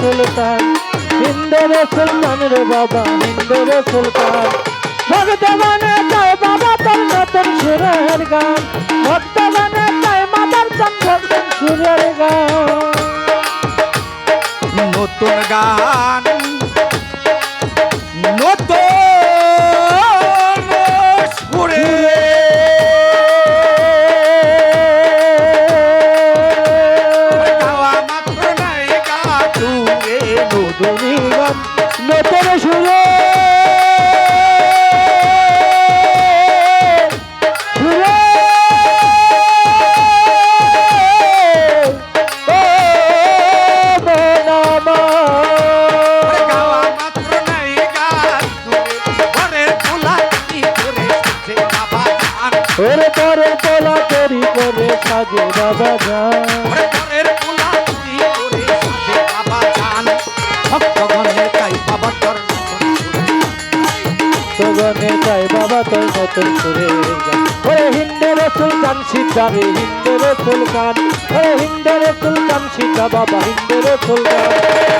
সুলতান হিন্দুর সুলতান রে বাবা হিন্দুর সুলতান ভক্তগণে তাই বাবা তোর নতুন সুরের গান। ভক্তগণে তাই মাতার চন্দ্র সুরের গান। নতুন গান, নতুন গান গান তাই বাবা তোর নতুন সুরে তোর নতুন সুরের গান ওরে হিন্দের সুলতান সিদ্ধারে হিন্দের সুলতান। ওরে হিন্দের সুলতান সিদ্ধা বাবা, হিন্দের সুলতান। ভক্তগণে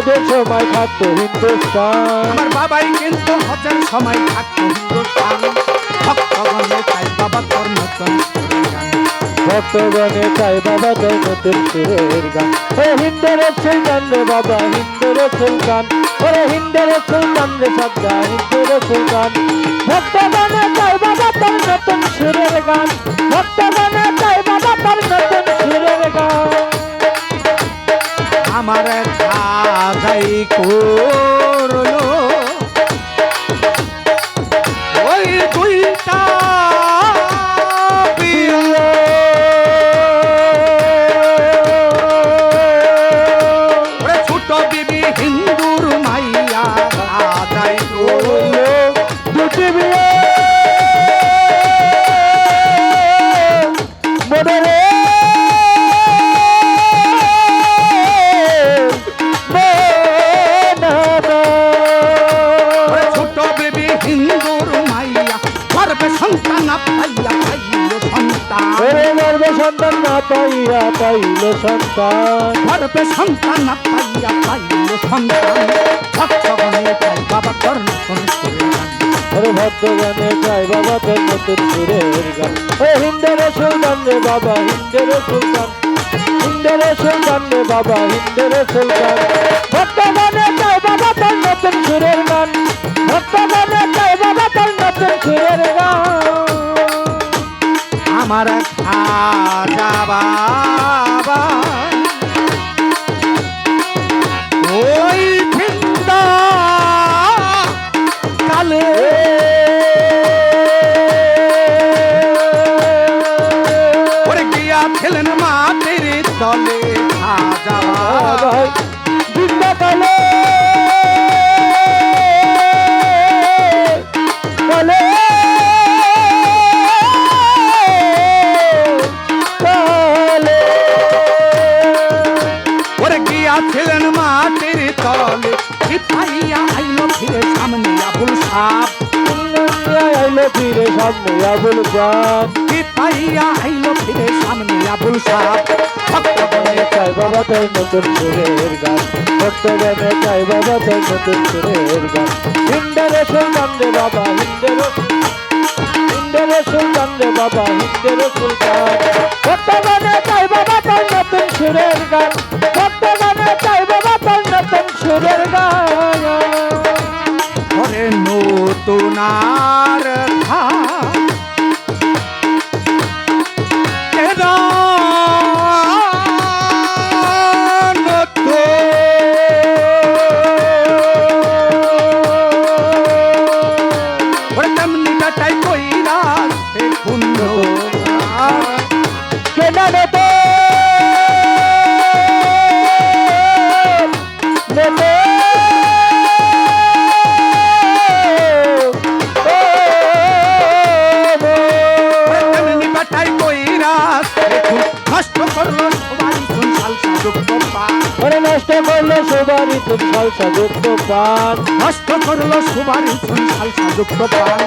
মদের সময় থাকতো হিন্দুস্তান। আমার বাবাই কিন্তু হজের সময় থাকতো হিন্দুস্তান। ভক্তগণে তাই বাবা তোর নতুন ভক্তগণে চাই বাবা তোর নতুন সুরের গান। ও হিন্দের সুলতান রে বাবা হিন্দের সুলতান। ওরে হিন্দের সুলতান রে সজ্জা হিন্দের সুলতান। ভক্তগণে চাই বাবা তোর নতুন সুরের গান। ভক্তগণে চাই বাবা তোর নতুন সুরের গান। আমার को পাইল সন্তান। গর্বে সন্তান পাইয়া পাইল সন্তান। ভক্তগণে তাই বাবা কর্ণ কোন করে ভক্তগণে বাবা তোর নতুন সুরের গান। ও হিন্দের সুলতান রে বাবা হিন্দের সুলতান। হিন্দের সুলতান রে বাবা হিন্দের সুলতান। ভক্তগণে বাবা তোর নতুন সুরের গান। ভক্তগণে বাবা তোর নতুন সুরের গান। সাপ। আইলো ফিরে সামনে আবুল জান পাইয়া আইলো ফিরে সামনে আবুল সাপ। ভক্তগণে চাই বাবা তোর নতুন সুরের গান। ভক্তগণে চাই বাবা তোর নতুন সুরের গান। হিন্দারে সুলতান রে বাবা হিন্দারে হিন্দারে সুলতান রে বাবা হিন্দারে সুলতান ভক্তগণে চাই বাবা তোর নতুন সুরের গান। ভক্তগণে চাই বাবা তোর নতুন সুরের গান। ওরে নষ্ট করল সবারই তুমি খালসা যুক্ত পান। নষ্ট করল সবারই সংসাল সাজুক্ত পান।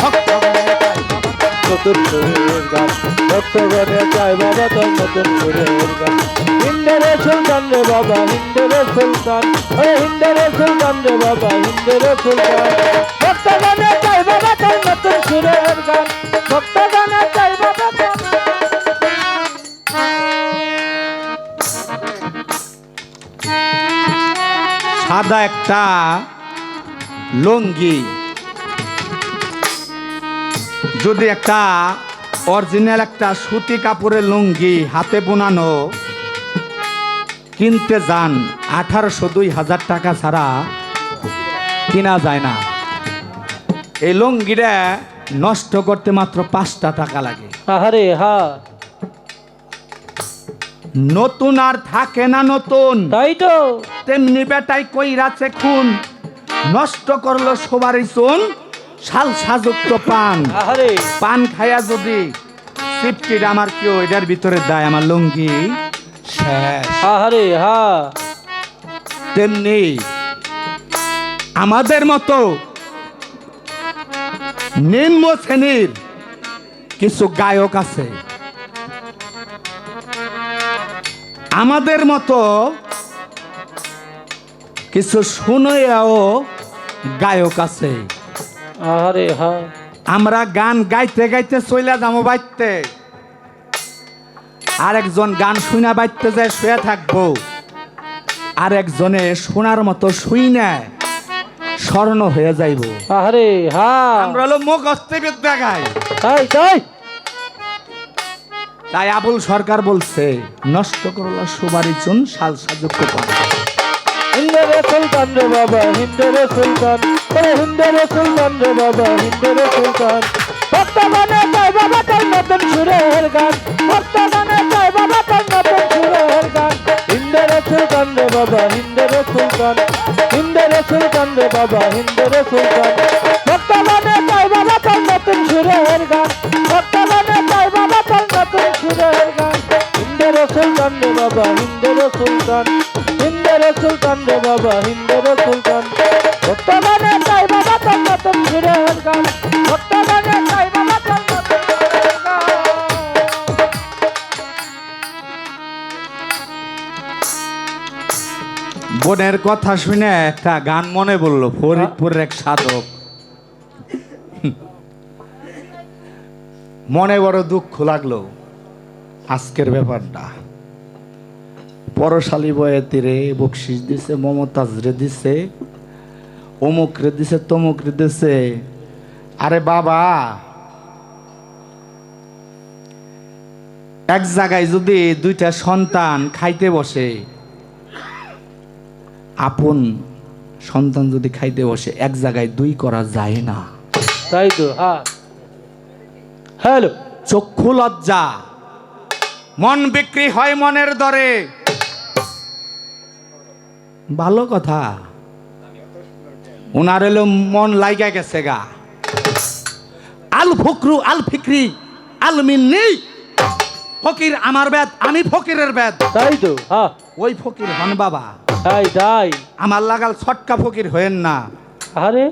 ভক্তগণে তাই বাবা নতুন সুরের গান ভক্তগণে চাই বাবা তোর নতুন সুরের গান। হিন্দের সুলতান রে বাবা হিন্দের সুলতান। ওরে হিন্দের সুলতান রে বাবা হিন্দের সুলতান। ভক্তগণে চাই বাবা তোর নতুন সুরের গান ভক্তগণে চাই বাবা সাদা একটা লুঙ্গি। যদি একটা অরিজিনাল একটা সুতি কাপড়ের লুঙ্গি হাতে বোনানো, কিনতে যান আঠারোশো দুই হাজার টাকা ছাড়া কিনা যায় না। এই লুঙ্গিটা নষ্ট করতে মাত্র পাঁচটা টাকা লাগে। আহারে, হা। নতুন আর থাকে না নতুন। তাই তো। তেমনি বেটাই কইরাছে খুন। নষ্ট করল সবারই চুন। শাল সাযুক্ত পান। পান খায়া যদি সিপটির আমার কেউ এটার ভিতরে দেয় আমার লুঙ্গি। শেষ। আহারে হা। তেমনি আমাদের মতো নিম্ন শ্রেণির কিছু গায়ক আছে। আমাদের মতো কিছু শুনেও গায়ক আছে। আমরা গান গাইতে গাইতে চইলা যাব বাইতে। আরেকজন গান শুনা বাইতে যায় শুয়ে থাকব। আরেকজনে শোনার মতো শুই নেয় স্বর্ণ হয়ে যাইব। আহারে হা। আমরা হলো মুখ বিদ্যা গাই। তাই তাই তাই আবুল সরকার বলছে, নষ্ট করল সুবারি চুন, সাল কর হিন্দের সুলতান রে বাবা হিন্দের সুলতান। ওরে হিন্দের সুলতান রে বাবা হিন্দের সুলতান। ভক্তগণে চাই বাবা তার নতুন সুরের গান। ভক্তগণে চাই বাবা নতুন সুরের গান। হিন্দের সুলতান রে বাবা হিন্দের সুলতান। হিন্দের সুলতান রে বাবা হিন্দের সুলতান। বাবা নতুন সুরের গান। ভক্তগণে গান। সুলতান রে বাবা সুলতান। সুলতান রে বাবা সুলতান। ভক্তগণে চাই বাবা তার নতুন সুরের গান। ভক্তগণে চাই বাবা তার বোনের কথা শুনে একটা গান মনে বলল ফরিদপুরের এক সাধক। মনে বড় দুঃখ লাগল। আজকের ব্যাপারটা। পরশালী বয়ে তীরে বকশিস দিছে মমতাজ রে দিছে অমুক রে দিছে তমুক রে দিছে। আরে বাবা! এক জায়গায় যদি দুইটা সন্তান খাইতে বসে আপন সন্তান যদি খাইতে বসে এক জায়গায় দুই করা যায় না। তাই তো হ্যাঁ। হ্যালো। চক্ষু লজ্জা। মন বিক্রি হয় মনের দরে। ভালো কথা। ওনার এলো মন লাইগা গেছে গা। আল ফকরু আল ফিক্রি আল মিন্নি। ফকির আমার বেদ আমি ফকিরের বেদ। তাই তো হ্যাঁ ওই ফকির হন বাবা। তাই তাই। আমার লাগাল ছটকা ফকির হয়েন না। আরে